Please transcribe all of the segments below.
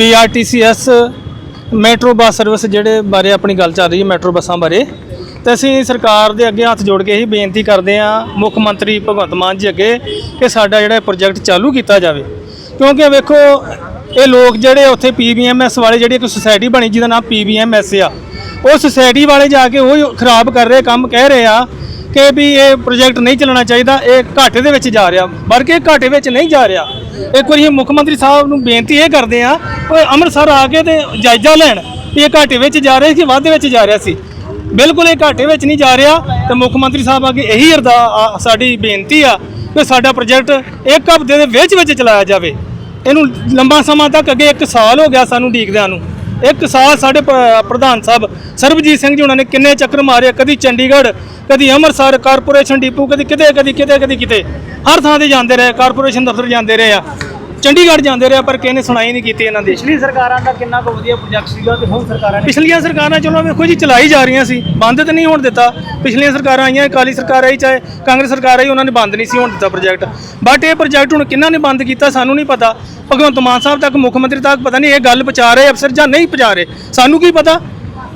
ਬੀਆਰਟੀਸੀਐਸ metro bus service ਜਿਹੜੇ ਬਾਰੇ ਆਪਣੀ ਗੱਲ ਚੱਲ ਰਹੀ ਹੈ ਮੈਟਰੋ ਬੱਸਾਂ ਬਾਰੇ। ਤੇ ਅਸੀਂ ਸਰਕਾਰ ਦੇ ਅੱਗੇ ਹੱਥ ਜੋੜ ਕੇ ਹੀ ਬੇਨਤੀ ਕਰਦੇ ਹਾਂ, ਮੁੱਖ ਮੰਤਰੀ ਭਗਵੰਤ ਮਾਨ ਜੀ ਅੱਗੇ, ਕਿ ਸਾਡਾ ਜਿਹੜਾ ਪ੍ਰੋਜੈਕਟ ਚਾਲੂ ਕੀਤਾ ਜਾਵੇ। ਕਿਉਂਕਿ ਵੇਖੋ, ਇਹ ਲੋਕ ਜਿਹੜੇ ਉੱਥੇ ਪੀਬੀਐਮਐਸ ਵਾਲੇ ਜਿਹੜੀ ਇੱਕ ਸੁਸਾਇਟੀ ਬਣੀ ਜਿਹਦਾ ਨਾਮ ਪੀਬੀਐਮਐਸ ਆ, ਉਹ ਸੁਸਾਇਟੀ ਵਾਲੇ ਜਾ ਕੇ ਉਹ ਖਰਾਬ ਕਰ ਰਹੇ, ਕੰਮ ਕਹਿ ਰਹੇ ਆ ਕਿ ਵੀ ਇਹ ਪ੍ਰੋਜੈਕਟ ਨਹੀਂ ਚੱਲਣਾ ਚਾਹੀਦਾ, ਇਹ ਘਾਟੇ ਦੇ ਵਿੱਚ ਜਾ ਰਿਹਾ। ਬਲਕਿ ਇਹ ਘਾਟੇ ਵਿੱਚ ਨਹੀਂ ਜਾ ਰਿਹਾ। ਇੱਕ ਵਾਰੀ ਮੁੱਖ ਮੰਤਰੀ ਸਾਹਿਬ ਨੂੰ ਬੇਨਤੀ ਇਹ ਕਰਦੇ ਆ ਕਿ ਅੰਮ੍ਰਿਤਸਰ ਆ ਕੇ ਤੇ ਜਾਇਜ਼ਾ ਲੈਣ ਵੀ ਇਹ ਘਾਟੇ ਵਿੱਚ ਜਾ ਰਿਹਾ ਸੀ ਕਿ ਵਾਧੇ ਵਿੱਚ ਜਾ ਰਿਹਾ ਸੀ। ਬਿਲਕੁਲ ਇਹ ਘਾਟੇ ਵਿੱਚ ਨਹੀਂ ਜਾ ਰਿਹਾ ਤੇ ਮੁੱਖ ਮੰਤਰੀ ਸਾਹਿਬ ਅੱਗੇ ਇਹੀ ਅਰਦਾ ਸਾਡੀ ਬੇਨਤੀ ਆ ਕਿ ਸਾਡਾ ਪ੍ਰੋਜੈਕਟ ਇੱਕ ਹਫ਼ਤੇ ਦੇ ਵਿੱਚ ਵਿੱਚ ਚਲਾਇਆ ਜਾਵੇ। ਇਹਨੂੰ ਲੰਬਾ ਸਮਾਂ ਤੱਕ ਅੱਗੇ 1 ਸਾਲ ਹੋ ਗਿਆ ਸਾਨੂੰ ਡੀਕਦਿਆਂ ਨੂੰ। ਇੱਕ ਸਾਲ ਸਾਡੇ ਪ੍ਰਧਾਨ ਸਾਹਿਬ ਸਰਬਜੀਤ ਸਿੰਘ ਜੀ ਉਹਨਾਂ ਨੇ ਕਿੰਨੇ ਚੱਕਰ ਮਾਰੇ ਕਦੀ ਚੰਡੀਗੜ੍ਹ ਕਦੀ ਅੰਮ੍ਰਿਤਸਰ ਕਾਰਪੋਰੇਸ਼ਨ ਡਿਪੂ ਕਦੀ ਕਿਤੇ ਕਦੀ ਕਿਤੇ ਕਦੀ ਕਿਤੇ। ਹਰ ਥਾਂ ਤੇ ਜਾਂਦੇ ਰਹੇ ਕਾਰਪੋਰੇਸ਼ਨ ਦਫ਼ਤਰ ਜਾਂਦੇ ਰਹੇ ਆ। ਚੰਡੀਗੜ੍ਹ ਜਾਂਦੇ ਰਹੇ ਪਰ ਕਿਸੇ ਨੇ ਸੁਣਾਈ ਨਹੀਂ ਕੀਤੀ ਇਹਨਾਂ ਦੀ। ਪਿਛਲੀ ਸਰਕਾਰਾਂ ਦਾ ਕਿੰਨਾ ਕੁ ਵਧੀਆ ਪ੍ਰੋਜੈਕਟ ਸੀਗਾ ਤੇ ਹੁਣ ਸਰਕਾਰਾਂ ਨੇ ਪਿਛਲੀਆਂ ਸਰਕਾਰਾਂ ਚਲੋ ਵੇਖੋ ਜੀ ਚਲਾਈ ਜਾ ਰਹੀਆਂ ਸੀ ਬੰਦ ਤਾਂ ਨਹੀਂ ਹੋਣ ਦਿੱਤਾ। ਪਿਛਲੀਆਂ ਸਰਕਾਰਾਂ ਆਈਆਂ ਅਕਾਲੀ ਸਰਕਾਰ ਆਈ ਚਾਹੇ ਕਾਂਗਰਸ ਸਰਕਾਰ ਆਈ ਉਹਨਾਂ ਨੇ ਬੰਦ ਨਹੀਂ ਸੀ ਹੋਣ ਦਿੱਤਾ ਪ੍ਰੋਜੈਕਟ ਬਟ ਇਹ ਪ੍ਰੋਜੈਕਟ ਹੁਣ ਕਿੰਨਾਂ ਨੇ ਬੰਦ ਕੀਤਾ ਸਾਨੂੰ ਨਹੀਂ ਪਤਾ। ਭਗਵੰਤ ਮਾਨ ਸਾਹਿਬ ਤੱਕ ਮੁੱਖ ਮੰਤਰੀ ਤੱਕ ਪਤਾ ਨਹੀਂ ਇਹ ਗੱਲ ਪਹੁੰਚਾ ਰਹੇ ਅਫਸਰ ਜਾਂ ਨਹੀਂ ਪਹੁੰਚਾ ਰਹੇ। ਸਾਨੂੰ ਕੀ ਪਤਾ?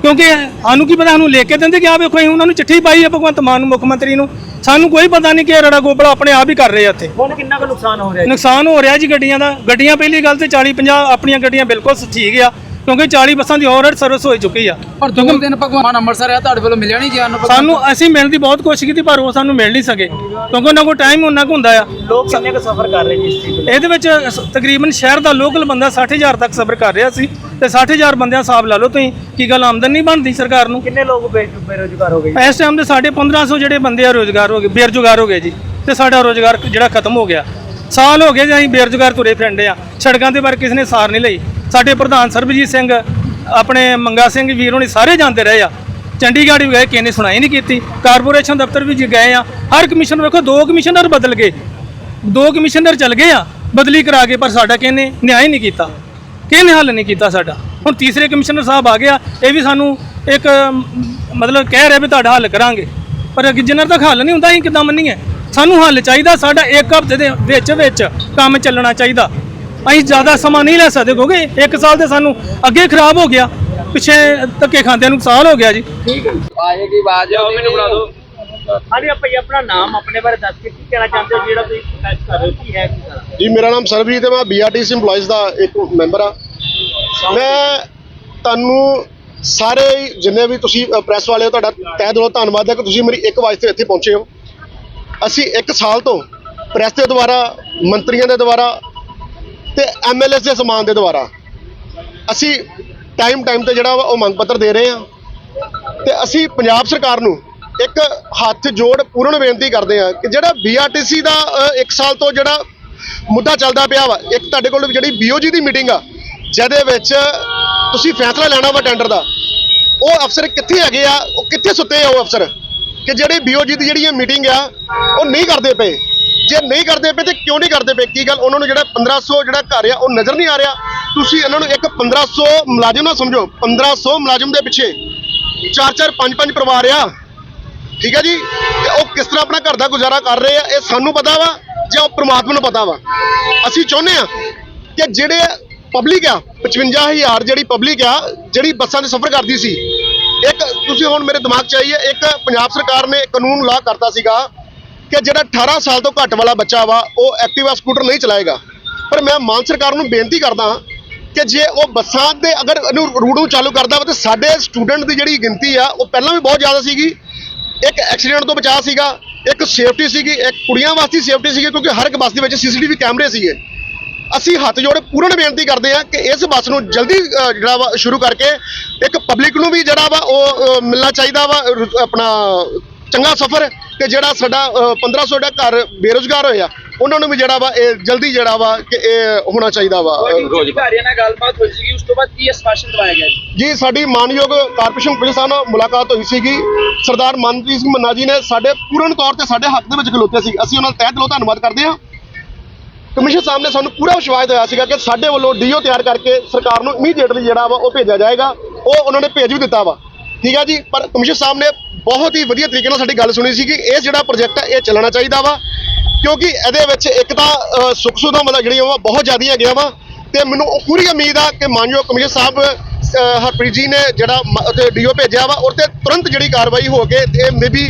ਕਿਉਂਕਿ ਸਾਨੂੰ ਕੀ ਪਤਾ? ਸਾਨੂੰ ਲਿਖ ਕੇ ਦਿੰਦੇ ਕਿ ਆ ਵੇਖੋ ਅਸੀਂ ਉਹਨਾਂ ਨੂੰ ਚਿੱਠੀ ਪਾਈ ਹੈ ਭਗਵੰਤ ਮਾਨ ਨੂੰ ਮੁੱਖ ਮੰਤਰੀ ਨੂੰ। ਸਾਨੂੰ ਕੋਈ ਪਤਾ ਨਹੀਂ ਕਿ ਇਹ ਰੜਾ ਗੋਬੜਾ ਆਪਣੇ ਆਪ ਹੀ ਕਰ ਰਹੇ ਆ ਇੱਥੇ। ਹੁਣ ਕਿੰਨਾ ਕੁ ਨੁਕਸਾਨ ਹੋ ਰਿਹਾ? ਨੁਕਸਾਨ ਹੋ ਰਿਹਾ ਜੀ ਗੱਡੀਆਂ ਦਾ। ਗੱਡੀਆਂ ਪਹਿਲੀ ਗੱਲ ਤੇ 40 50 ਆਪਣੀਆਂ ਗੱਡੀਆਂ ਬਿਲਕੁਲ ਠੀਕ ਆ। ਕਿਉਂਕਿ 40 ਬੱਸਾਂ ਦੀ ਆਲਰੇਡੀ ਸਰਵਿਸ ਹੋ ਚੁੱਕੀ ਆ। ਪਰ ਦੋ ਦਿਨ ਭਗਵਾਨ ਅੰਮ੍ਰਿਤਸਰ ਆ ਤੁਹਾਡੇ ਵੱਲੋਂ ਮਿਲਿਆ ਨਹੀਂ ਗਿਆ ਉਹਨੂੰ ਸਾਨੂੰ ਅਸੀਂ ਮਿਲਣ ਦੀ ਬਹੁਤ ਕੋਸ਼ਿਸ਼ ਕੀਤੀ ਪਰ ਉਹ ਸਾਨੂੰ ਮਿਲ ਨਹੀਂ ਸਕੇ। ਕਿਉਂਕਿ ਉਹਨਾਂ ਕੋਲ ਟਾਈਮ ਉਹਨਾਂ ਕੋਲ ਹੁੰਦਾ ਆ। ਲੋਕ ਕਿੰਨੇ ਕੁ ਸਫਰ ਕਰ ਰਹੇ ਜੀ ਇਸ ਚੀਜ਼ ਇਹਦੇ ਵਿੱਚ ਸ- ਤਕਰੀਬਨ ਸ਼ਹਿਰ ਦਾ ਲੋਕਲ ਬੰਦਾ 60000 ਤੱਕ ਸਫ਼ਰ ਕਰ ਰਿਹਾ ਸੀ ਤੇ 60000 ਬੰਦਿਆਂ ਦਾ ਹਿਸਾਬ ਲਾ ਲਓ ਤੁਸੀਂ ਕੀ ਗੱਲ ਆਮਦਨ ਨਹੀਂ ਬਣਦੀ ਸਰਕਾਰ ਨੂੰ? ਕਿੰਨੇ ਲੋਕ ਬੇ- ਬੇਰੁਜ਼ਗਾਰ ਹੋ ਗਏ ਜੀ? ਇਸ ਟਾਈਮ ਦੇ ਸਾਡੇ 1500 ਜਿਹੜੇ ਬੰਦੇ ਆ ਰੋਜ਼ਗਾਰ ਹੋ ਗਏ ਬੇਰੁਜ਼ਗਾਰ ਹੋ ਗਏ ਜੀ ਤੇ ਸਾਡਾ ਰੋਜ਼ਗਾਰ ਜਿਹੜਾ ਖਤਮ ਹੋ ਗਿਆ। ਸਾਲ ਹੋ ਗਏ ਜੀ ਅਸੀਂ ਬੇਰੁਜ਼ਗਾਰ ਤੁਰੇ ਫਿਰਦੇ ਆ ਸੜਕਾਂ ਦੇ ਬਾਰੇ ਕਿਸੇ ਨੇ ਸਾਰ ਨਹੀਂ ਲਈ। ਸਾਡੇ ਪ੍ਰਧਾਨ ਸਰਬਜੀਤ ਸਿੰਘ, ਆਪਣੇ ਮੰਗਾ ਸਿੰਘ ਵੀਰ ਹੋਣੀ ਸਾਰੇ ਜਾਂਦੇ ਰਹੇ ਆ। ਚੰਡੀਗੜ੍ਹ ਵੀ ਗਏ, ਕਿਸੇ ਨੇ ਸੁਣਾਈ ਨਹੀਂ ਕੀਤੀ। ਕਾਰਪੋਰੇਸ਼ਨ ਦਫ਼ਤਰ ਵੀ ਗਏ ਆ, ਹਰ ਕਮਿਸ਼ਨਰ ਵੇਖੋ, ਦੋ ਕਮਿਸ਼ਨਰ ਬਦਲ ਗਏ। ਦੋ ਕਮਿਸ਼ਨਰ ਚਲ ਗਏ ਆ, ਬਦਲੀ ਕਰਾ ਕੇ, ਪਰ ਸਾਡਾ ਕਿਹਨੇ ਨਿਆਂ ਹੀ ਨਹੀਂ ਕੀਤਾ। ਕਿਹਨੇ ਹੱਲ ਨਹੀਂ ਕੀਤਾ ਸਾਡਾ। ਹੁਣ ਤੀਸਰੇ ਕਮਿਸ਼ਨਰ ਸਾਹਿਬ ਆ ਗਿਆ ਇਹ ਵੀ ਸਾਨੂੰ ਇੱਕ ਮਤਲਬ ਕਹਿ ਰਿਹਾ ਵੀ ਤੁਹਾਡਾ ਹੱਲ ਕਰਾਂਗੇ। ਪਰ ਅੱਗੇ ਜਿੰਨਾ ਤੱਕ ਹੱਲ ਨਹੀਂ ਹੁੰਦਾ, ਅਸੀਂ ਕਿੱਦਾਂ ਮੰਨੀਏ? ਸਾਨੂੰ ਹੱਲ ਚਾਹੀਦਾ ਸਾਡਾ ਇੱਕ ਹਫ਼ਤੇ ਦੇ ਵਿੱਚ ਵਿੱਚ ਕੰਮ ਚੱਲਣਾ ਚਾਹੀਦਾ। ਅਸੀਂ ਜ਼ਿਆਦਾ ਸਮਾਂ ਨਹੀਂ ਲੈ ਸਕਦੇ ਕਿਉਂਕਿ ਇੱਕ ਸਾਲ ਤੇ ਸਾਨੂੰ ਅੱਗੇ ਖਰਾਬ ਹੋ ਗਿਆ ਪਿੱਛੇ ਧੱਕੇ ਖਾਂਦਿਆਂ ਨੂੰ ਸਾਲ ਹੋ ਗਿਆ ਜੀ। ਆਏਗੀ ਆਵਾਜ਼ ਮੈਨੂੰ ਬਣਾ ਦਿਓ। ਹਾਂਜੀ ਆਪਾਂ ਜੀ ਆਪਣਾ ਨਾਮ ਆਪਣੇ ਬਾਰੇ ਦੱਸ ਕੇ ਕੀ ਕਹਿਣਾ ਚਾਹੁੰਦੇ ਹੋ ਜਿਹੜਾ ਤੁਸੀਂ ਪ੍ਰੋਟੈਸਟ ਕਰ ਰਹੇ ਹੋ ਕੀ ਹੈ ਕੀ ਸਾਰਾ ਜੀ ਮੇਰਾ ਨਾਮ ਸਰਬਜੀਤ ਹੈ ਮੈਂ ਬੀਆਰਟੀਸੀ EMPLOYEES ਦਾ ਇੱਕ ਮੈਂਬਰ ਆ ਮੈਂ ਤੁਹਾਨੂੰ ਸਾਰੇ ਜਿੰਨੇ ਵੀ ਤੁਸੀਂ ਪ੍ਰੈਸ ਵਾਲੇ ਹੋ ਤੁਹਾਡਾ ਤਹਿ ਦਿਲੋਂ ਧੰਨਵਾਦ ਹੈ ਕਿ ਤੁਸੀਂ ਮੇਰੀ ਇੱਕ ਵਾਜ ਤੇ ਇੱਥੇ ਪਹੁੰਚੇ ਹੋ। ਅਸੀਂ ਇੱਕ ਸਾਲ ਤੋਂ ਪ੍ਰੈਸ ਦੇ ਦੁਆਰਾ ਮੰਤਰੀਆਂ ਦੇ ਦੁਆਰਾ ਤੇ ਐਮਐਲਏ ਦੇ ਸਮਾਨ ਦੇ ਦੁਆਰਾ। ਅਸੀਂ ਟਾਈਮ ਟਾਈਮ ਤੇ ਜਿਹੜਾ ਵਾ ਉਹ ਮੰਗ ਪੱਤਰ ਦੇ ਰਹੇ ਹਾਂ। ਤੇ ਅਸੀਂ ਪੰਜਾਬ ਸਰਕਾਰ ਨੂੰ ਇੱਕ ਹੱਥ ਜੋੜ ਪੂਰਨ ਬੇਨਤੀ ਕਰਦੇ ਹਾਂ ਕਿ ਜਿਹੜਾ ਬੀਆਰਟੀਸੀ ਦਾ ਅ, ਇੱਕ ਸਾਲ ਤੋਂ ਜਿਹੜਾ ਮੁੱਦਾ ਚੱਲਦਾ ਪਿਆ ਵਾ ਇੱਕ ਤੁਹਾਡੇ ਕੋਲ ਜਿਹੜੀ ਬੀਓਜੀ ਦੀ ਮੀਟਿੰਗ ਆ ਜਿਹਦੇ ਵਿੱਚ ਤੁਸੀਂ ਫੈਸਲਾ ਲੈਣਾ ਵਾ ਟੈਂਡਰ ਦਾ ਉਹ ਅਫਸਰ ਕਿੱਥੇ ਹੈਗੇ ਆ ਉਹ ਕਿੱਥੇ ਸੁੱਤੇ ਆ ਉਹ ਅਫਸਰ? ਕਿ ਜਿਹੜੇ ਬੀਓਜੀ ਦੀ ਜਿਹੜੀ ਇਹ ਮੀਟਿੰਗ ਆ ਉਹ ਨਹੀਂ ਕਰਦੇ ਪਏ। ਜੇ ਨਹੀਂ ਕਰਦੇ ਪਏ ਤੇ ਕਿਉਂ ਨਹੀਂ ਕਰਦੇ ਪਏ? ਕੀ ਗੱਲ? ਉਹਨਾਂ ਨੂੰ ਜਿਹੜਾ 1500 ਜਿਹੜਾ ਘਰ ਆ, ਉਹ ਨਜ਼ਰ ਨਹੀਂ ਆ ਰਿਹਾ। ਤੁਸੀਂ ਇਹਨਾਂ ਨੂੰ ਇੱਕ 1500 ਮੁਲਾਜ਼ਮ ਨਾ ਸਮਝੋ। 1500 ਮੁਲਾਜ਼ਮ ਦੇ ਪਿੱਛੇ ਚਾਰ ਚਾਰ ਪੰਜ ਪੰਜ ਪਰਿਵਾਰ ਆ। ਠੀਕ ਹੈ ਜੀ? ਤੇ ਉਹ ਕਿਸ ਤਰ੍ਹਾਂ ਆਪਣਾ ਘਰ ਦਾ ਗੁਜ਼ਾਰਾ ਕਰ ਰਹੇ ਆ, ਇਹ ਸਾਨੂੰ ਪਤਾ ਵਾ ਜਾਂ ਉਹ ਪ੍ਰਮਾਤਮਾ ਨੂੰ ਪਤਾ ਵਾ? ਅਸੀਂ ਚਾਹੁੰਦੇ ਆ ਕਿ ਜਿਹੜੇ ਪਬਲਿਕ ਆ 55000 ਜਿਹੜੀ ਪਬਲਿਕ ਆ, ਜਿਹੜੀ ਬੱਸਾਂ 'ਚ ਸਫ਼ਰ ਕਰਦੀ ਸੀ, ਇੱਕ, ਤੁਸੀਂ ਹੁਣ ਮੇਰੇ ਦਿਮਾਗ 'ਚ ਆਈ ਹੈ ਇੱਕ ਪੰਜਾਬ ਸਰਕਾਰ ਨੇ ਕਾਨੂੰਨ ਲਾ ਕਰਤਾ ਸੀਗਾ ਕਿ ਜਿਹੜਾ 18 ਸਾਲ ਤੋਂ ਘੱਟ ਵਾਲਾ ਬੱਚਾ ਵਾ, ਉਹ ਐਕਟਿਵਾ ਸਕੂਟਰ ਨਹੀਂ ਚਲਾਏਗਾ। ਪਰ ਮੈਂ ਮਾਨ ਸਰਕਾਰ ਨੂੰ ਬੇਨਤੀ ਕਰਦਾ ਹਾਂ ਕਿ ਜੇ ਉਹ ਬੱਸਾਂ ਦੇ ਅਗਰ ਇਹਨੂੰ ਰੂਟ ਨੂੰ ਚਾਲੂ ਕਰਦਾ ਵਾ, ਤੇ ਸਾਡੇ ਸਟੂਡੈਂਟ ਦੀ ਜਿਹੜੀ ਗਿਣਤੀ ਆ, ਉਹ ਪਹਿਲਾਂ ਵੀ ਬਹੁਤ ਜ਼ਿਆਦਾ ਸੀਗੀ। ਇੱਕ ਐਕਸੀਡੈਂਟ ਤੋਂ ਬਚਾਅ ਸੀਗਾ, ਇੱਕ ਸੇਫਟੀ ਸੀਗੀ, ਇੱਕ ਕੁੜੀਆਂ ਵਾਸਤੇ ਸੇਫਟੀ ਸੀਗੀ, ਕਿਉਂਕਿ ਹਰ ਇੱਕ ਬੱਸ ਦੇ ਵਿੱਚ ਸੀਸੀਟੀਵੀ ਕੈਮਰੇ ਸੀਗੇ। ਅਸੀਂ ਹੱਥ ਜੋੜ ਪੂਰਨ ਬੇਨਤੀ ਕਰਦੇ ਹਾਂ ਕਿ ਇਸ ਬੱਸ ਨੂੰ ਜਲਦੀ ਜਿਹੜਾ ਵਾ, ਸ਼ੁਰੂ ਕਰਕੇ ਇੱਕ ਪਬਲਿਕ ਨੂੰ ਵੀ ਜਿਹੜਾ ਵਾ, ਉਹ ਮਿਲਣਾ ਚਾਹੀਦਾ ਵਾ ਆਪਣਾ ਚੰਗਾ ਸਫ਼ਰ ਤੇ ਜਿਹੜਾ ਸਾਡਾ ਅ, 1500 ਦਾ ਘਰ ਬੇਰੁਜ਼ਗਾਰ ਹੋਇਆ ਉਹਨਾਂ ਨੂੰ ਵੀ ਜਿਹੜਾ ਵਾ ਇਹ ਜਲਦੀ ਜਿਹੜਾ ਵਾ ਕਿ ਇਹ ਹੋਣਾ ਚਾਹੀਦਾ ਵਾ। ਅ, ਅਧਿਕਾਰੀਆਂ ਨਾਲ ਗੱਲਬਾਤ ਹੋਈ ਸੀ ਉਸ ਤੋਂ ਬਾਅਦ ਕੀ ਆਸ਼ਵਾਸਨ ਦਵਾਇਆ ਗਿਆ ਜੀ? ਸਾਡੀ ਮਾਨਯੋਗ ਕਾਰਪੋਰੇਸ਼ਨ ਪੁਲਿਸ ਨਾਲ ਮੁਲਾਕਾਤ ਹੋਈ ਸੀਗੀ। ਸਰਦਾਰ ਮਨਪ੍ਰੀਤ ਸਿੰਘ ਮੰਨਾ ਜੀ ਨੇ ਸਾਡੇ ਪੂਰਨ ਤੌਰ ਤੇ ਸਾਡੇ ਹੱਕ ਦੇ ਵਿੱਚ ਖਲੋਤੇ ਸੀ। ਅਸੀਂ ਉਹਨਾਂ ਦਾ ਤਹਿ ਦਿਲੋਂ ਧੰਨਵਾਦ ਕਰਦੇ ਹਾਂ। ਕਮਿਸ਼ਨ ਸਾਹਿਬ ਨੇ ਸਾਨੂੰ ਪੂਰਾ ਵਿਸ਼ਵਾਸ ਦਿਵਾਇਆ ਸੀਗਾ ਕਿ ਸਾਡੇ ਵੱਲੋਂ ਡੀਓ ਤਿਆਰ ਕਰਕੇ ਸਰਕਾਰ ਨੂੰ ਇਮੀਡੀਏਟਲੀ ਜਿਹੜਾ ਵਾ ਉਹ ਭੇਜਿਆ ਜਾਏਗਾ। ਉਹ ਉਹਨਾਂ ਨੇ ਭੇਜ ਵੀ ਦਿੱਤਾ ਵਾ। ਠੀਕ ਹੈ ਜੀ ਪਰ ਕਮਿਸ਼ਨ ਸਾਹਿਬ ਨੇ ਬਹੁਤ ਹੀ ਵਧੀਆ ਤਰੀਕੇ ਨਾਲ ਸਾਡੀ ਗੱਲ ਸੁਣੀ ਸੀ ਕਿ ਇਹ ਜਿਹੜਾ ਪ੍ਰੋਜੈਕਟ ਹੈ ਇਹ ਚੱਲਣਾ ਚਾਹੀਦਾ ਵਾ। ਕਿਉਂਕਿ ਇਹਦੇ ਵਿੱਚ ਇੱਕ ਤਾਂ ਸੁੱਖ ਸੁਵਿਧਾ ਮਤਲਬ ਜਿਹੜੀਆਂ ਵਾ ਬਹੁਤ ਜ਼ਿਆਦੀਆਂ ਹੈਗੀਆਂ ਵਾ। ਤੇ ਮੈਨੂੰ ਪੂਰੀ ਉਮੀਦ ਆ ਕਿ ਮਾਨਯੋਗ ਕਮਿਸ਼ਨਰ ਸਾਹਿਬ ਹਰਪ੍ਰੀਤ ਜੀ ਨੇ ਜਿਹੜਾ ਉੱਥੇ ਡੀਓ ਭੇਜਿਆ ਵਾ ਔਰ ਤੇ ਤੁਰੰਤ ਜਿਹੜੀ ਕਾਰਵਾਈ ਹੋ ਕੇ ਤੇ ਮੇਬੀ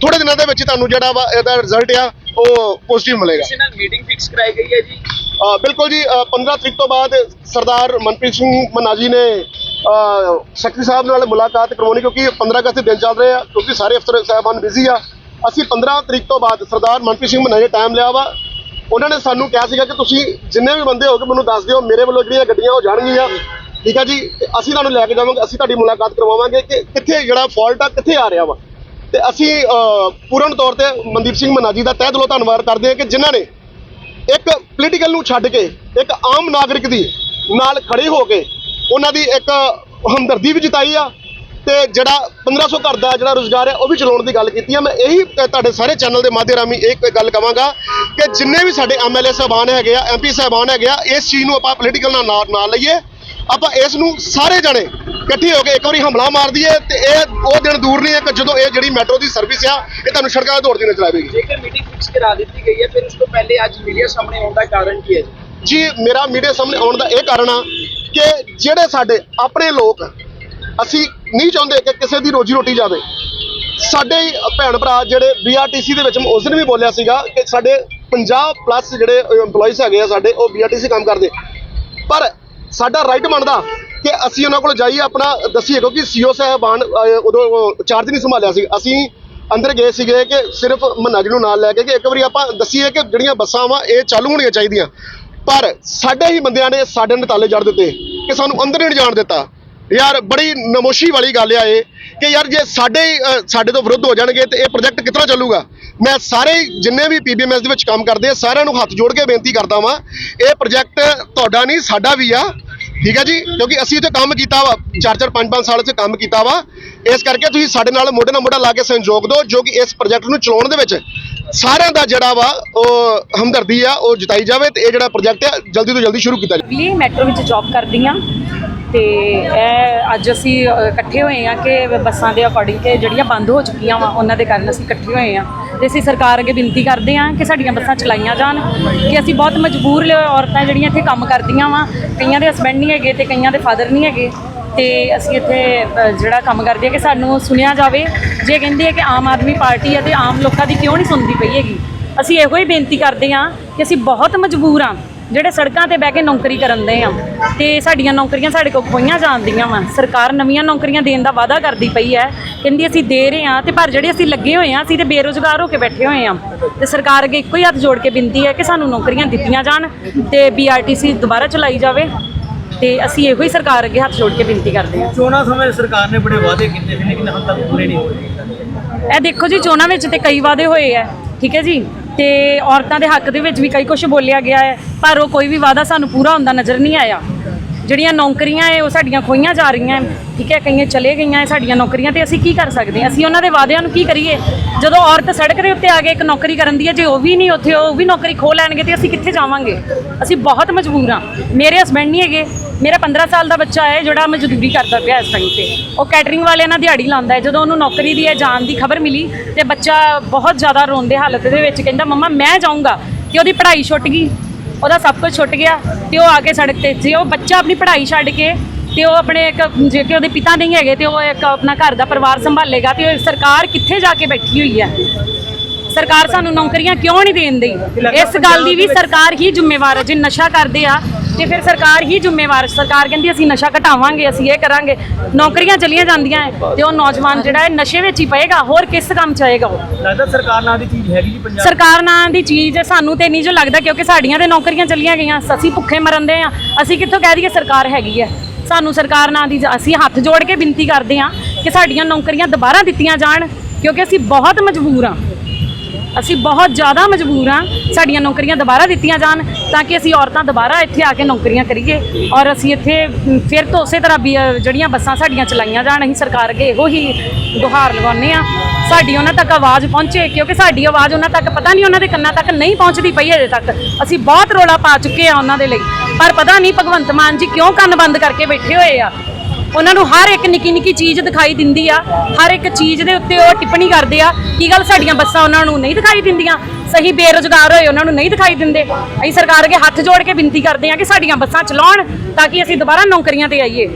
ਥੋੜੇ ਦਿਨਾਂ ਦੇ ਵਿੱਚ ਤੁਹਾਨੂੰ ਜਿਹੜਾ ਵਾ ਇਹਦਾ ਰਿਜ਼ਲਟ ਆ ਉਹ ਪੋਜ਼ਿਟਿਵ ਮਿਲੇਗਾ। ਕਿਸੇ ਨਾਲ ਮੀਟਿੰਗ ਫਿਕਸ ਕਰਾਈ ਗਈ ਹੈ ਜੀ? ਬਿਲਕੁਲ ਜੀ ਅ, 15 ਤਰੀਕ ਤੋਂ ਬਾਅਦ ਸਰਦਾਰ ਮਨਪ੍ਰੀਤ ਸਿੰਘ ਮਨਾ ਜੀ ਨੇ ਸ਼ਕਤੀ ਸਾਹਿਬ ਨਾਲ ਮੁਲਾਕਾਤ ਕਰਵਾਉਣੀ, ਕਿਉਂਕਿ 15 ਅਗਸਤ ਦੇ ਦਿਨ ਚੱਲ ਰਹੇ ਆ, ਕਿਉਂਕਿ ਸਾਰੇ ਅਫਸਰ ਸਾਹਿਬਾਨ ਬਿਜ਼ੀ ਆ। ਅਸੀਂ 15 ਤਰੀਕ ਤੋਂ ਬਾਅਦ ਸਰਦਾਰ ਮਨਪ੍ਰੀਤ ਸਿੰਘ ਮਨਾ ਟਾਈਮ ਲਿਆ ਵਾ। ਉਹਨਾਂ ਨੇ ਸਾਨੂੰ ਕਿਹਾ ਸੀਗਾ ਕਿ ਤੁਸੀਂ ਜਿੰਨੇ ਵੀ ਬੰਦੇ ਹੋਗੇ, ਮੈਨੂੰ ਦੱਸ ਦਿਓ, ਮੇਰੇ ਵੱਲੋਂ ਜਿਹੜੀਆਂ ਗੱਡੀਆਂ ਉਹ ਜਾਣਗੀਆਂ। ਠੀਕ ਆ ਜੀ? ਤੇ ਅਸੀਂ ਤੁਹਾਨੂੰ ਲੈ ਕੇ ਜਾਵਾਂਗੇ, ਅਸੀਂ ਤੁਹਾਡੀ ਮੁਲਾਕਾਤ ਕਰਵਾਵਾਂਗੇ ਕਿ ਕਿੱਥੇ ਜਿਹੜਾ ਫਾਲਟ ਆ, ਕਿੱਥੇ ਆ ਰਿਹਾ ਵਾ। ਤੇ ਅਸੀਂ ਪੂਰਨ ਤੌਰ ਤੇ ਮਨਦੀਪ ਸਿੰਘ ਮਨਾਜੀ ਦਾ ਤਹਿ ਦਿਲੋਂ ਧੰਨਵਾਦ ਕਰਦੇ ਹਾਂ ਕਿ ਜਿਨ੍ਹਾਂ ਨੇ ਇੱਕ ਪੋਲੀਟੀਕਲ ਨੂੰ ਛੱਡ ਕੇ ਇੱਕ ਆਮ ਨਾਗਰਿਕ ਦੀ ਨਾਲ ਖੜੇ ਹੋ ਕੇ ਉਹਨਾਂ ਦੀ ਇੱਕ ਹਮਦਰਦੀ ਵੀ ਜਤਾਈ ਆ ਤੇ ਜਿਹੜਾ 1500 ਘਰ ਦਾ ਜਿਹੜਾ ਰੋਜ਼ਗਾਰ ਹੈ ਉਹ ਵੀ ਚਲਾਉਣ ਦੀ ਗੱਲ ਕੀਤੀ ਆ। ਮੈਂ ਇਹੀ ਤੁਹਾਡੇ ਸਾਰੇ ਚੈਨਲ ਦੇ ਮਾਧਿਅਮ ਰਾਹੀਂ ਇੱਕ ਗੱਲ ਕਵਾਂਗਾ ਕਿ ਜਿੰਨੇ ਵੀ ਸਾਡੇ ਐਮਐਲਏ ਸਾਹਿਬਾਨ ਹੈਗੇ ਆ ਐਮਪੀ ਸਾਹਿਬਾਨ ਹੈਗੇ ਆ ਇਸ ਚੀਜ਼ ਨੂੰ ਆਪਾਂ ਪੋਲੀਟੀਕਲ ਨਾਲ ਨਾ- ਨਾ ਲਈਏ। ਆਪਾਂ ਇਸ ਨੂੰ ਸਾਰੇ ਜਣੇ ਇਕੱਠੇ ਹੋ ਕੇ ਇੱਕ ਵਾਰੀ ਹਮਲਾ ਮਾਰ ਦਈਏ ਤੇ ਇਹ ਉਹ ਦਿਨ ਦੂਰ ਨਹੀਂ ਹੈ ਕਿ ਜਦੋਂ ਇਹ ਜਿਹੜੀ ਮੈਟਰੋ ਦੀ ਸਰਵਿਸ ਆ ਇਹ ਤੁਹਾਨੂੰ ਸੜਕਾਂ ਦੌੜਦੀ ਨਜ਼ਰ ਆਵੇਗੀ। ਜੇਕਰ ਮੀਟਿੰਗ ਫਿਕਸ ਕਰਾ ਦਿੱਤੀ ਗਈ ਹੈ ਫਿਰ ਉਸ ਤੋਂ ਪਹਿਲੇ ਅੱਜ ਮੀਡੀਆ ਸਾਹਮਣੇ ਆਉਣ ਦਾ ਕਾਰਨ ਕੀ ਹੈ ਜੀ? ਮੇਰਾ ਮੀਡੀਆ ਸਾਹਮਣੇ ਆਉਣ ਦਾ ਇਹ ਕਾਰਨ ਆ ਕਿ ਜਿਹੜੇ ਸਾਡੇ ਆਪਣੇ ਲੋਕ ਅਸੀਂ ਨਹੀਂ ਚਾਹੁੰਦੇ ਕਿ ਕਿਸੇ ਦੀ ਰੋਜੀ ਰੋਟੀ ਜਾਵੇ। ਸਾਡੇ ਭੈਣ ਭਰਾ ਜਿਹੜੇ ਬੀਆਰਟੀਸੀ ਦੇ ਵਿੱਚ ਉਸ ਦਿਨ ਵੀ ਬੋਲਿਆ ਸੀਗਾ ਕਿ ਸਾਡੇ 50 ਪਲੱਸ ਜਿਹੜੇ EMPLOYEES ਹੈਗੇ ਆ ਸਾਡੇ, ਉਹ ਬੀਆਰਟੀਸੀ ਕੰਮ ਕਰਦੇ। ਪਰ ਸਾਡਾ ਰਾਈਟ ਬਣਦਾ ਕਿ ਅਸੀਂ ਉਹਨਾਂ ਕੋਲ ਜਾਈਏ, ਆਪਣਾ ਦੱਸੀਏ, ਕਿਉਂਕਿ ਸੀਓ ਸਾਹਿਬਾਨ ਉਦੋਂ ਚਾਰਜ ਨਹੀਂ ਸੰਭਾਲਿਆ ਸੀ। ਅਸੀਂ ਅੰਦਰ ਗਏ ਸੀਗੇ ਕਿ ਸਿਰਫ ਮਨਾਜ ਨੂੰ ਨਾਲ ਲੈ ਕੇ, ਕਿ ਇੱਕ ਵਾਰੀ ਆਪਾਂ ਦੱਸੀਏ ਕਿ ਜਿਹੜੀਆਂ ਬੱਸਾਂ ਵਾ, ਇਹ ਚਾਲੂ ਹੋਣੀਆਂ ਚਾਹੀਦੀਆਂ। ਪਰ ਸਾਡੇ ਹੀ ਬੰਦਿਆਂ ਨੇ ਸਾਡੇ ਨੇ ਤਾਲੇ ਜੜ ਦਿੱਤੇ ਕਿ ਸਾਨੂੰ ਅੰਦਰ ਨਹੀਂ ਜਾਣ ਦਿੱਤਾ। ਯਾਰ, ਬੜੀ ਨਮੋਸ਼ੀ ਵਾਲੀ ਗੱਲ ਆ ਇਹ ਕਿ ਯਾਰ ਜੇ ਸਾਡੇ ਸਾਡੇ ਤੋਂ ਵਿਰੁੱਧ ਹੋ ਜਾਣਗੇ ਤੇ ਇਹ ਪ੍ਰੋਜੈਕਟ ਕਿਤਨਾ ਚੱਲੂਗਾ। ਮੈਂ ਸਾਰੇ ਜਿੰਨੇ ਵੀ ਪੀਬੀਐਮਐਸ ਦੇ ਵਿੱਚ ਕੰਮ ਕਰਦੇ ਆ, ਸਾਰਿਆਂ ਨੂੰ ਹੱਥ ਜੋੜ ਕੇ ਬੇਨਤੀ ਕਰਦਾ ਵਾਂ, ਇਹ ਪ੍ਰੋਜੈਕਟ ਤੁਹਾਡਾ ਨਹੀਂ, ਸਾਡਾ ਵੀ ਆ। ਠੀਕ ਹੈ ਜੀ? ਕਿਉਂਕਿ ਅਸੀਂ ਇੱਥੇ ਕੰਮ ਕੀਤਾ ਵਾ 4-4 5-5 ਸਾਲ ਇੱਥੇ ਕੰਮ ਕੀਤਾ ਵਾ। ਇਸ ਕਰਕੇ ਤੁਸੀਂ ਸਾਡੇ ਨਾਲ ਮੋਢੇ ਨਾਲ ਮੋਢਾ ਲਾ ਕੇ ਸਹਿਯੋਗ ਦਿਓ, ਜੋ ਕਿ ਇਸ ਪ੍ਰੋਜੈਕਟ ਨੂੰ ਚਲਾਉਣ ਦੇ ਵਿੱਚ ਸਾਰਿਆਂ ਦਾ ਜਿਹੜਾ ਵਾ, ਉਹ ਹਮਦਰਦੀ ਆ, ਉਹ ਜਤਾਈ ਜਾਵੇ ਤੇ ਇਹ ਜਿਹੜਾ ਪ੍ਰੋਜੈਕਟ ਆ, ਜਲਦੀ ਤੋਂ ਜਲਦੀ ਸ਼ੁਰੂ ਕੀਤਾ ਜਾਵੇ। ਵੀ ਮੈਟਰੋ ਵਿੱਚ ਜੌਬ ਕਰਦੀ ਹਾਂ ਤੇ ਇਹ ਅੱਜ ਅਸੀਂ ਇਕੱਠੇ ਹੋਏ ਆ ਕਿ ਬੱਸਾਂ ਦੇ ਅਕੋਰਡਿੰਗ ਕਿ ਜਿਹੜੀਆਂ ਬੰਦ ਹੋ ਚੁੱਕੀਆਂ ਵਾ, ਉਹਨਾਂ ਦੇ ਕਾਰਨ ਅਸੀਂ ਇਕੱਠੇ ਹੋਏ ਆ। ਤੇ ਅਸੀਂ ਸਰਕਾਰ ਅੱਗੇ ਬੇਨਤੀ ਕਰਦੇ ਹਾਂ ਕਿ ਸਾਡੀਆਂ ਬੱਸਾਂ ਚਲਾਈਆਂ ਜਾਣ, ਕਿ ਅਸੀਂ ਬਹੁਤ ਮਜਬੂਰ ਔਰਤਾਂ ਜਿਹੜੀਆਂ ਇੱਥੇ ਕੰਮ ਕਰਦੀਆਂ ਵਾ, ਕਈਆਂ ਦੇ ਹਸਬੰਡ ਨਹੀਂ ਹੈਗੇ ਤੇ ਕਈਆਂ ਦੇ ਫਾਦਰ ਨਹੀਂ ਹੈਗੇ, ਤੇ ਅਸੀਂ ਇੱਥੇ ਜਿਹੜਾ ਕੰਮ ਕਰਦੇ ਆ ਕਿ ਸਾਨੂੰ ਸੁਣਿਆ ਜਾਵੇ, ਜੇ ਕਹਿੰਦੇ ਆ ਕਿ ਆਮ ਆਦਮੀ ਪਾਰਟੀ ਆ ਤੇ ਆਮ ਲੋਕਾਂ ਦੀ ਕਿਉਂ ਨਹੀਂ ਸੁਣਦੀ ਪਈ ਹੈਗੀ, ਅਸੀਂ ਇਹੋ ਹੀ ਬੇਨਤੀ ਕਰਦੇ ਆ ਕਿ ਅਸੀਂ ਬਹੁਤ ਮਜਬੂਰ ਆ ਜਿਹੜੇ ਸੜਕਾਂ ਤੇ ਬਹਿ ਕੇ ਨੌਕਰੀ ਕਰਨ ਦੇ ਆ ਤੇ ਸਾਡੀਆਂ ਨੌਕਰੀਆਂ ਸਾਡੇ ਕੋਲ ਖੋਈਆਂ ਜਾਂਦੀਆਂ ਵਾ। ਸਰਕਾਰ ਨਵੀਆਂ ਨੌਕਰੀਆਂ ਦੇਣ ਦਾ ਵਾਅਦਾ ਕਰਦੀ ਪਈ ਹੈ ਕਹਿੰਦੀ ਅਸੀਂ ਦੇ ਰਹੇ ਆ ਤੇ ਪਰ ਜਿਹੜੇ ਅਸੀਂ ਲੱਗੇ ਹੋਏ ਆ ਅਸੀਂ ਤੇ ਬੇਰੁਜ਼ਗਾਰ ਹੋ ਕੇ ਬੈਠੇ ਹੋਏ ਆ। ਤੇ ਸਰਕਾਰ ਅੱਗੇ ਇੱਕੋ ਹੀ ਹੱਥ ਜੋੜ ਕੇ ਬੇਨਤੀ ਹੈ ਕਿ ਸਾਨੂੰ ਨੌਕਰੀਆਂ ਦਿੱਤੀਆਂ ਜਾਣ ਤੇ ਬੀਆਰਟੀਸੀ ਦੁਬਾਰਾ ਚਲਾਈ ਜਾਵੇ। ਤੇ ਅਸੀਂ ਇਹੋ ਹੀ ਸਰਕਾਰ ਅੱਗੇ ਹੱਥ ਜੋੜ ਕੇ ਬੇਨਤੀ ਕਰਦੇ ਹਾਂ ਚੋਣਾਂ ਸਮੇਂ ਸਰਕਾਰ ਨੇ ਬੜੇ ਵਾਅਦੇ ਕੀਤੇ ਸੀ ਲੇਕਿਨ ਹੁਣ ਤੱਕ ਪੂਰੇ ਨਹੀਂ ਹੋਏ। ਇਹ ਦੇਖੋ ਜੀ ਚੋਣਾਂ ਵਿੱਚ ਤੇ ਕਈ ਵਾਅਦੇ ਹੋਏ ਆ ਠੀਕ ਹੈ ਜੀ? ਤੇ ਔਰਤਾਂ ਦੇ ਹੱਕ ਦੇ ਵਿੱਚ ਵੀ ਕਈ ਕੁਝ ਬੋਲਿਆ ਗਿਆ ਹੈ, ਪਰ ਉਹ ਕੋਈ ਵੀ ਵਾਅਦਾ ਸਾਨੂੰ ਪੂਰਾ ਹੁੰਦਾ ਨਜ਼ਰ ਨਹੀਂ ਆਇਆ। ਜਿਹੜੀਆਂ ਨੌਕਰੀਆਂ ਹੈ ਉਹ ਸਾਡੀਆਂ ਖੋਈਆਂ ਜਾ ਰਹੀਆਂ, ਠੀਕ ਹੈ, ਕਈਆਂ ਚਲੇ ਗਈਆਂ ਹੈ ਸਾਡੀਆਂ ਨੌਕਰੀਆਂ ਤੇ ਅਸੀਂ ਕੀ ਕਰ ਸਕਦੇ ਹਾਂ? ਅਸੀਂ ਉਹਨਾਂ ਦੇ ਵਾਅਦਿਆਂ ਨੂੰ ਕੀ ਕਰੀਏ? ਜਦੋਂ ਔਰਤ ਸੜਕ ਦੇ ਉੱਤੇ ਆ ਕੇ ਇੱਕ ਨੌਕਰੀ ਕਰਨ ਦੀ ਹੈ, ਜੇ ਉਹ ਵੀ ਨਹੀਂ ਉੱਥੇ, ਉਹ ਵੀ ਨੌਕਰੀ ਖੋ ਲੈਣਗੇ ਤੇ ਅਸੀਂ ਕਿੱਥੇ ਜਾਵਾਂਗੇ? ਅਸੀਂ ਬਹੁਤ ਮਜਬੂਰ ਹਾਂ। ਮੇਰੇ ਹਸਬੰਡ ਨਹੀਂ ਹੈਗੇ। ਮੇਰਾ 15 ਸਾਲ ਦਾ ਬੱਚਾ ਹੈ, ਜਿਹੜਾ ਮਜ਼ਦੂਰੀ ਕਰਦਾ ਪਿਆ ਇਸ ਟਾਈਮ ਤੇ। ਉਹ ਕੈਟਰਿੰਗ ਵਾਲਿਆਂ ਨਾਲ ਦਿਹਾੜੀ ਲਾਉਂਦਾ ਹੈ। ਜਦੋਂ ਉਹਨੂੰ ਨੌਕਰੀ ਦੀ ਹੈ ਜਾਣ ਦੀ ਖਬਰ ਮਿਲੀ ਤੇ ਬੱਚਾ ਬਹੁਤ ਜ਼ਿਆਦਾ ਰੋਂਦੇ ਹਾਲਤ ਦੇ ਵਿੱਚ ਕਹਿੰਦਾ, ਮੰਮਾ, ਮੈਂ ਜਾਊਂਗਾ। ਤੇ ਉਹਦੀ ਪੜ੍ਹਾਈ ਛੁੱਟ ਗਈ। ਉਹਦਾ ਸਭ ਕੁਝ ਛੁੱਟ ਗਿਆ ਤੇ ਉਹ ਆ ਕੇ ਸੜਕ ਤੇ ਜੇ ਉਹ ਬੱਚਾ ਆਪਣੀ ਪੜ੍ਹਾਈ ਛੱਡ ਕੇ ਤੇ ਉਹ ਆਪਣੇ ਇੱਕ ਜੇ ਕਿ ਉਹਦੇ ਪਿਤਾ ਨਹੀਂ ਹੈਗੇ ਤੇ ਉਹ ਇੱਕ ਆਪਣਾ ਘਰ ਦਾ ਪਰਿਵਾਰ ਸੰਭਾਲੇਗਾ ਤੇ ਉਹ ਸਰਕਾਰ ਕਿੱਥੇ ਜਾ ਕੇ ਬੈਠੀ ਹੋਈ ਹੈ? ਸਰਕਾਰ ਸਾਨੂੰ ਨੌਕਰੀਆਂ ਕਿਉਂ ਨਹੀਂ ਦੇਣ ਦਈ? ਇਸ ਗੱਲ ਦੀ ਵੀ ਸਰਕਾਰ ਹੀ ਜ਼ਿੰਮੇਵਾਰ ਹੈ ਜੇ ਨਸ਼ਾ ਕਰਦੇ ਆ ਤੇ ਫਿਰ ਸਰਕਾਰ ਹੀ ਜ਼ਿੰਮੇਵਾਰ। ਸਰਕਾਰ ਕਹਿੰਦੀ ਅਸੀਂ ਨਸ਼ਾ ਘਟਾਵਾਂਗੇ ਅਸੀਂ ਇਹ ਕਰਾਂਗੇ। ਨੌਕਰੀਆਂ ਚਲੀਆਂ ਜਾਂਦੀਆਂ ਹੈ ਤੇ ਉਹ ਨੌਜਵਾਨ ਜਿਹੜਾ ਹੈ ਨਸ਼ੇ ਵਿੱਚ ਹੀ ਪਏਗਾ ਹੋਰ ਕਿਸ ਕੰਮ ਚ ਆਏਗਾ ਉਹ? ਲੱਗਦਾ ਸਰਕਾਰ ਨਾਂ ਦੀ ਚੀਜ਼ ਹੈਗੀ ਜੀ ਪੰਜਾਬ ਸਰਕਾਰ ਨਾਂ ਦੀ ਚੀਜ਼ ਸਾਨੂੰ ਤੇ ਨਹੀਂ ਜੋ ਲੱਗਦਾ ਕਿਉਂਕਿ ਸਾਡੀਆਂ ਤੇ ਨੌਕਰੀਆਂ ਚਲੀਆਂ ਗਈਆਂ ਅਸੀਂ ਭੁੱਖੇ ਮਰਨ ਦੇ ਆ ਅਸੀਂ ਕਿੱਥੋਂ ਕਹਿ ਦਈਏ ਸਰਕਾਰ ਹੈਗੀ ਹੈ। ਸਾਨੂੰ ਸਰਕਾਰ ਨਾਂ ਦੀ ਅਸੀਂ ਹੱਥ ਜੋੜ ਕੇ ਬੇਨਤੀ ਕਰਦੇ ਹਾਂ ਕਿ ਸਾਡੀਆਂ ਨੌਕਰੀਆਂ ਦੁਬਾਰਾ ਦਿੱਤੀਆਂ ਜਾਣ ਕਿਉਂਕਿ ਅਸੀਂ ਬਹੁਤ ਮਜਬੂਰ ਹਾਂ। ਅਸੀਂ ਬਹੁਤ ਜ਼ਿਆਦਾ ਮਜਬੂਰ ਹਾਂ ਸਾਡੀਆਂ ਨੌਕਰੀਆਂ ਦੁਬਾਰਾ ਦਿੱਤੀਆਂ ਜਾਣ। ਤਾਂ ਕਿ ਅਸੀਂ ਔਰਤਾਂ ਦੁਬਾਰਾ ਇੱਥੇ ਆ ਕੇ ਨੌਕਰੀਆਂ ਕਰੀਏ ਔਰ ਅਸੀਂ ਇੱਥੇ ਫਿਰ ਤੋਂ ਉਸੇ ਤਰ੍ਹਾਂ ਵੀ ਜਿਹੜੀਆਂ ਬੱਸਾਂ ਸਾਡੀਆਂ ਚਲਾਈਆਂ ਜਾਣ, ਅਸੀਂ ਸਰਕਾਰ ਅੱਗੇ ਇਹੋ ਹੀ ਦੁਹਾਰ ਲਗਾਉਂਦੇ ਆ ਸਾਡੀ ਉਹਨਾਂ ਤੱਕ ਆਵਾਜ਼ ਪਹੁੰਚੇ, ਕਿਉਂਕਿ ਸਾਡੀ ਆਵਾਜ਼ ਉਹਨਾਂ ਤੱਕ ਪਤਾ ਨਹੀਂ ਉਹਨਾਂ ਦੇ ਕੰਨਾਂ ਤੱਕ ਨਹੀਂ ਪਹੁੰਚਦੀ ਪਈ ਅਜੇ ਤੱਕ। ਅਸੀਂ ਬਹੁਤ ਰੋਲਾ ਪਾ ਚੁੱਕੇ ਆ ਉਹਨਾਂ ਦੇ ਲਈ। ਪਰ ਪਤਾ ਨਹੀਂ ਭਗਵੰਤ ਮਾਨ ਜੀ ਕਿਉਂ ਕੰਨ ਬੰਦ ਕਰਕੇ ਬੈਠੇ ਹੋਏ ਆ? ਉਹਨਾਂ ਨੂੰ ਹਰ ਇੱਕ ਨਿੱਕੀ ਨਿੱਕੀ ਚੀਜ਼ ਦਿਖਾਈ ਦਿੰਦੀ ਆ, ਹਰ ਇੱਕ ਚੀਜ਼ ਦੇ ਉੱਤੇ ਉਹ ਟਿੱਪਣੀ ਕਰਦੇ ਆ, ਕੀ ਗੱਲ ਸਾਡੀਆਂ ਬੱਸਾਂ ਉਹਨਾਂ ਨੂੰ ਨਹੀਂ ਦਿਖਾਈ ਦਿੰਦੀਆਂ? ਸਹੀ ਬੇਰੁਜ਼ਗਾਰ ਹੋਏ ਉਹਨਾਂ ਨੂੰ ਨਹੀਂ ਦਿਖਾਈ ਦਿੰਦੇ। ਅਸੀਂ ਸਰਕਾਰ ਅੱਗੇ ਹੱਥ ਜੋੜ ਕੇ ਬੇਨਤੀ ਕਰਦੇ ਹਾਂ ਕਿ ਸਾਡੀਆਂ ਬੱਸਾਂ ਚਲਾਉਣ ਤਾਂ ਕਿ ਅਸੀਂ ਦੁਬਾਰਾ ਨੌਕਰੀਆਂ ਤੇ ਆਈਏ।